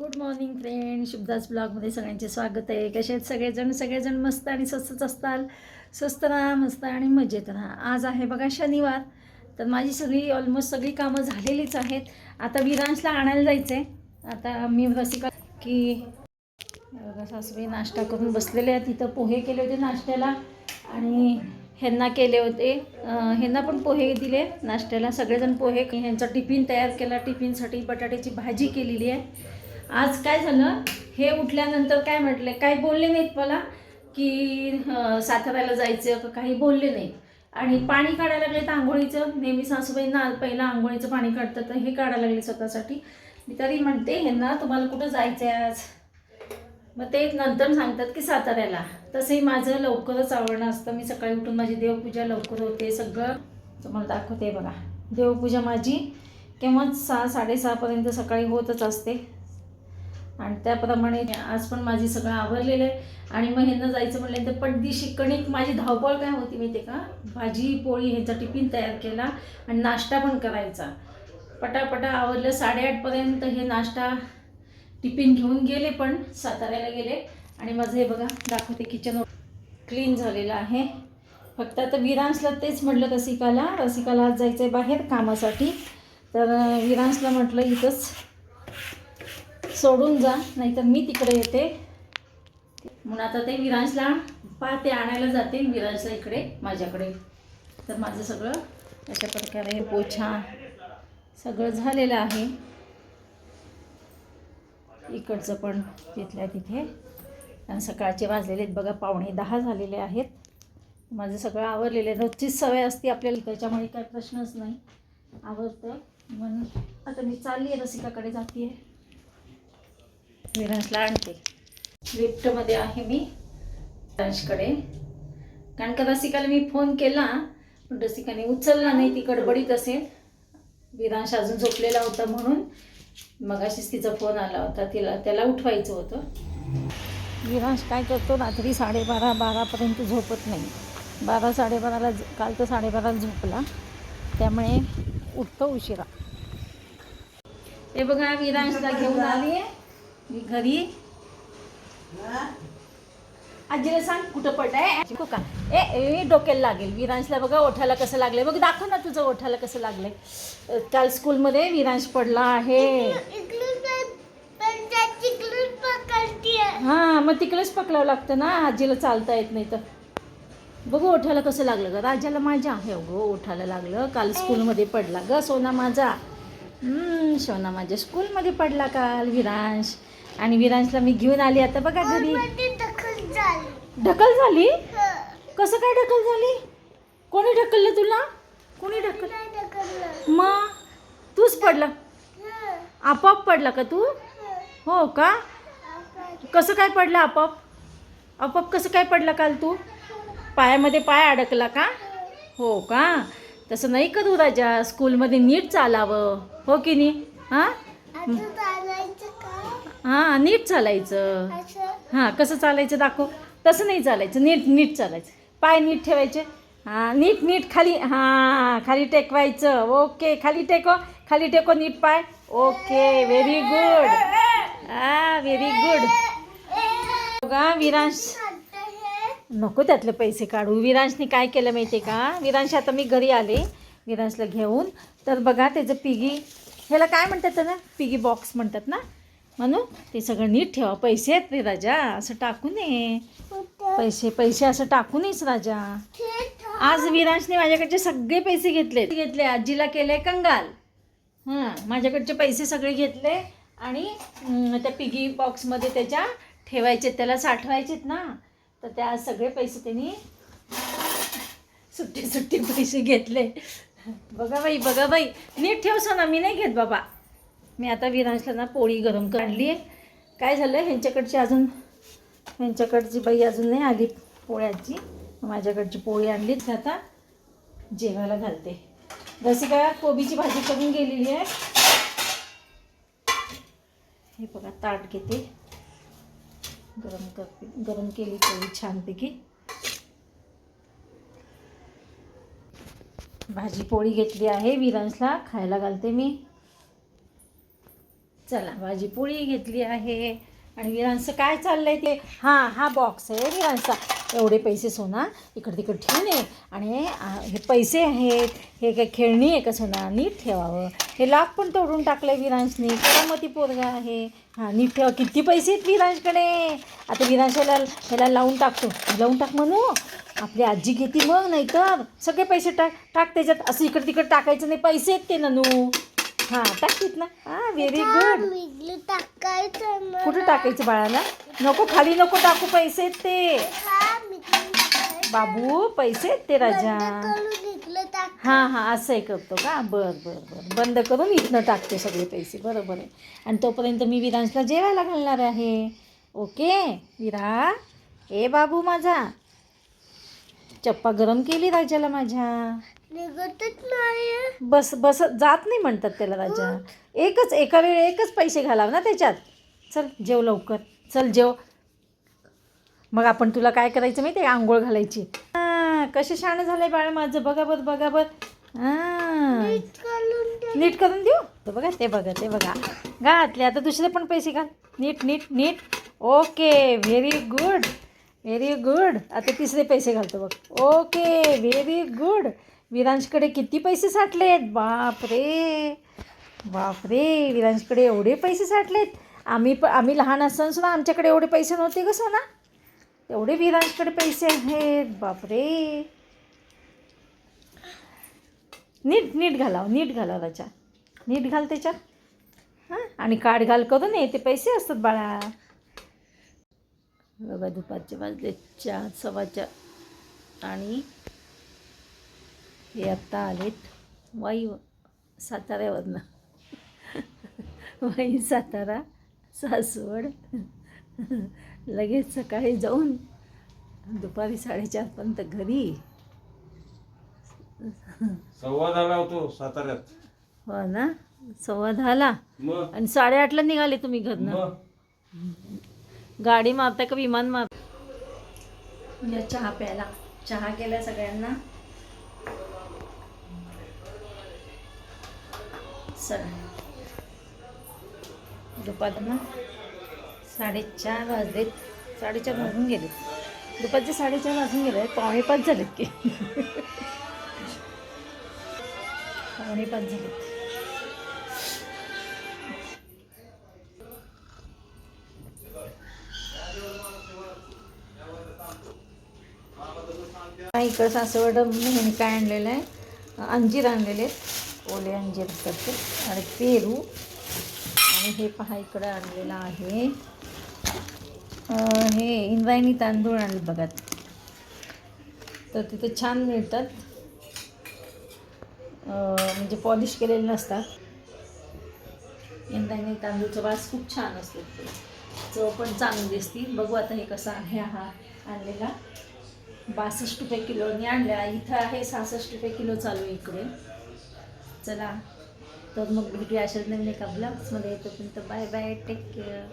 Good morning friend शुभदास ब्लॉगमध्ये सगळ्यांचे स्वागत आहे. कसे आहेत सगळेजण? सगळेजण मस्त आणि स्वस्तच असताल? स्वस्त राहा मस्त आणि मजेत राहा आज आहे बघा शनिवार. तर माझी सगळी ऑलमोस्ट सगळी कामं झालेलीच आहेत. आता विरांशला आणायला जायचं आहे आता मी रसिका की बघा सासूबाई नाश्ता करून बसलेले आहेत. तिथं पोहे केले होते नाश्त्याला आणि ह्यांना केले होते. ह्यांना पण पोहे दिले नाश्त्याला. सगळेजण पोहे. ह्यांचा टिफिन तयार केला. टिफिनसाठी बटाट्याची भाजी केलेली आहे. आज काय झालं? हे उठल्यानंतर काय म्हटले? काही बोलले नाहीत मला की साताऱ्याला जायचं का काही बोलले नाहीत. आणि पाणी काढायला लागले तर आंघोळीचं. नेहमी सासूबाईंना पहिलं आंघोळीचं पाणी काढतात तर हे काढायला लागले स्वतःसाठी. मी तरी म्हणते ह्यांना तुम्हाला कुठं जायचं आहे आज? मग ते नंतर सांगतात की साताऱ्याला. तसंही माझं लवकरच आवडणं असतं. मी सकाळी उठून माझी देवपूजा लवकर होते सगळं. तुम्हाला दाखवते बघा. देवपूजा माझी केव्हा सहा साडेसहापर्यंत सकाळी होतच असते. आणि त्याप्रमाणे आज पण माझी सगळं आवरलेलं आहे. आणि मग ह्यांना जायचं म्हटलं तर पटदिशी कणिक माझी धावपळ काय होती माहिती आहे का? भाजी पोळी ह्याचा टिफिन तयार केला आणि नाश्ता पण करायचा. पटापटा आवरलं साडेआठपर्यंत हे नाश्ता टिफिन घेऊन गेले पण साताऱ्याला गेले. आणि माझं हे बघा दाखवते किचन क्लीन झालेलं आहे. फक्त आता विरांसला तेच म्हटलं रसिकाला. रसिकाला आज जायचं आहे बाहेर कामासाठी. तर विरांसला म्हटलं इथंच सोडून जा नाहीतर मी तिकडे येते. म्हणून आता ते विरांशला पाहते आणायला जाते विरांशला इकडे माझ्याकडे. तर माझं सगळं अशा प्रकारे पोछा सगळं झालेलं आहे. इकडचं पण तिथल्या तिथे. आणि सकाळचे वाजलेले आहेत बघा पावणे दहा झालेले आहेत. माझं सगळं आवरलेलं आहे. रोजचीच सवय असते आपल्याला त्याच्यामुळे काही प्रश्नच नाही. आवडतं म्हणून आता मी चालली आहे रसिकाकडे जाते आहे विरांशला आणते लिफ्टमध्ये आहे मी. विरांशकडे कारण का रसिकाला मी फोन केला पण रसिकाने उचलला नाही ती गडबडीत असेल. विरांश अजून झोपलेला होता म्हणून. मग अशीच तिचा फोन आला होता तिला त्याला उठवायचं होतं. विरांश काय करतो रात्री साडेबारा बारापर्यंत झोपत नाही. बारा साडेबाराला काल तर साडेबाराला झोपला. त्यामुळे उठतो उशिरा. हे बघा विरांशला घेऊन आली आहे मी घरी. आजीला सांग कुठं पडलाय. ऐकू का ए ए डोक्याला लागेल. विरांशला बघा ओठाला कसं लागलंय. बघ दाखव ना तुझं ओठाला कसं लागलंय. काल स्कूलमध्ये विरांश पडला आहे. हां मग तिकडेच पकडावं लागतं ना. आजीला चालता येत नाही तर. बघू ओठाला कसं लागलं ग. राजाला माझ्या आहे गो ओठाला लागलं. काल स्कूलमध्ये पडला ग सोना माझा. सोना माझ्या स्कूलमध्ये पडला काल विरांश. आणि विरांशला मी घेऊन आली आता बघा घरी. ढकल झाली. कसं काय ढकल झाली? कोणी ढकललं तुला? कोणी ढकल मग तूच पडला. आपोआप पडला का तू? हो. का? कसं काय पडलं आपोआप? आपोआप कसं काय पडला काल तू? पायामध्ये पाय अडकला का? हो का? तसं नाही करू राजा? स्कूलमध्ये नीट चालावं. हो की नाही? हां? हां नीट चालायचं. हां कसं चालायचं दाखव. तसं नाही चालायचं नीट नीट चालायचं. पाय नीट ठेवायचे. हां नीट नीट खाली हां खाली टेकवायचं. ओके खाली टेको खाली टेको नीट पाय. ओके व्हेरी गुड हां व्हेरी गुड बघा विरांश. नको त्यातले पैसे काढू. विरांशने काय केलं माहिती आहे का? विरांश आता मी घरी आले विरांशला घेऊन. तर बघा त्याचं पिगी ह्याला काय म्हणतात ना पिगी बॉक्स म्हणतात ना? म्हणून ते सगळं नीट ठेवा. पैसे आहेत ते राजा असं टाकू नये. पैसे पैसे असं टाकू नयेच राजा. आज विराजने माझ्याकडचे सगळे पैसे घेतले. घेतले आजीला केले कंगाल. हां माझ्याकडचे पैसे सगळे घेतले आणि त्या पिगी बॉक्समध्ये त्याच्या ठेवायचे त्याला साठवायचेत ना. तर त्या सगळे पैसे त्यांनी सुट्टे सुट्टे पैसे घेतले. बघा बाई बघा बाई. नीट ठेव ना मी नाही घेत बाबा. मी आता विरांशला ना पोळी गरम काढली आहे. काय झालं ह्यांच्याकडची अजून ह्यांच्याकडची बाई अजून नाही आली पोळ्याची. माझ्याकडची पोळी आणली तर आता जेवायला घालते. जशी का कोबीची भाजी करून गेलेली आहे. हे बघा ताट घेते. गरम करते. गरम केली पोळी छानपैकी. भाजी पोळी घेतली आहे विरांशला खायला घालते मी. चला भाजी पोळी घेतली आहे. आणि विरांचं काय चाललंय ते? हां हा बॉक्स आहे हो विरांचा. एवढे पैसे सोना इकडे तिकडे ठेवून ये आणि हे पैसे आहेत हे काय खेळणी आहे का सोना? नीट ठेवावं. हे लाख पण तोडून टाकलंय विरांशनी. करामती पोरगा आहे. हां नीट ठेवा. किती पैसे आहेत विरांशकडे? आता विरांशाला ह्याला लावून टाकतो लावून टाक म्हणू. आपली आजी घेते मग नाही तर सगळे पैसे टाक टाक त्याच्यात. असं इकडे तिकडे टाकायचं नाही. पैसे आहेत ते ननू. हां टाकतीत ना. हां व्हेरी गुड टाकायचं. कुठं टाकायचं बाळाला? नको खाली नको टाकू पैसे ते. हा. बाबू पैसे ते राजा. हां हां असंही करतो का? बर बर बर. बंद करून इथनं टाकतो सगळे पैसे. बरोबर आहे. आणि तोपर्यंत मी विरांशला जेवायला घालणार आहे. ओके? विरा. ए बाबू माझा. चप्पा गरम केली राजाला माझ्या. निघतच नाही बस बस जात नाही म्हणतात त्याला राजा. एकच एका वेळी एकच पैसे घालाव ना त्याच्यात. चल जेव लवकर. चल जेव. मग आपण तुला काय करायचं माहिती आहे आंघोळ घालायची. हां कसे शाणे झाले बाळ माझं. बघा बघ बघा बघ. हां. नीट करून देऊ तर बघा ते बघा ते बघा. घातले आता दुसरे पण पैसे घाल. नीट नीट नीट. Okay very good. Very good. आता तिसरे पैसे घालतो बघ. Okay very good. विरांशकडे किती पैसे साठले आहेत बापरे. बापरे विरांशकडे एवढे पैसे साठलेत? आम्ही प आम्ही लहान असताना सुद्धा आमच्याकडे एवढे पैसे नव्हते कसं ना एवढे विरांशकडे पैसे आहेत. बापरे. नीट नीट घालाव नीट घालाव त्याच्या. नीट घाल त्याच्यात हां? आणि काढ घाल करून ये ते पैसे असतात बाळा. बघा दुपारचे वाजले चार सव्वा चार आणि हे आत्ता आलेत. वाई साताऱ्यावरनं. वाई सातारा सासवड. लगेच सकाळी जाऊन दुपारी साडेचारपर्यंत घरी. संवाद आला होतो साताऱ्यात. हो ना? सव्वा दहाला? मग? आणि साडेआठला निघाले तुम्ही घरनं. मग? गाडी मारता का विमान मार या चहा प्यायला. चहा केला सगळ्यांना. सर. दुपारनं साडेचार वाजलेत साडेचार वाजून गेले. दुपारचे साडेचार वाजून गेले. पावणे पाच झालेत की. पावणे पाच झालेत. इकडं सासवड नेहमी काय आणलेलं आहे? अंजीर आणलेले आहेत. ओले अंजीर असतात ते आणि पेरू. आणि हे पहा इकडं आणलेलं आहे. हे इंद्रायणी तांदूळ आणले बघा. तर तिथे छान मिळतात. म्हणजे पॉलिश केलेले नसतात. इंद्रायणी तांदूळचा वास खूप छान असतो. ते चव पण चांगली दिसते बघू आता हे कसं आहे. हा आणलेला. बासष्ट रुपये किलोनी आणल्या इथं आहे सहासष्ट रुपये किलो चालू आहे इकडे. चला. तर मग भेटूया अशाच नवीन एका ब्लॉग्समध्ये येतो पण बाय बाय टेक केअर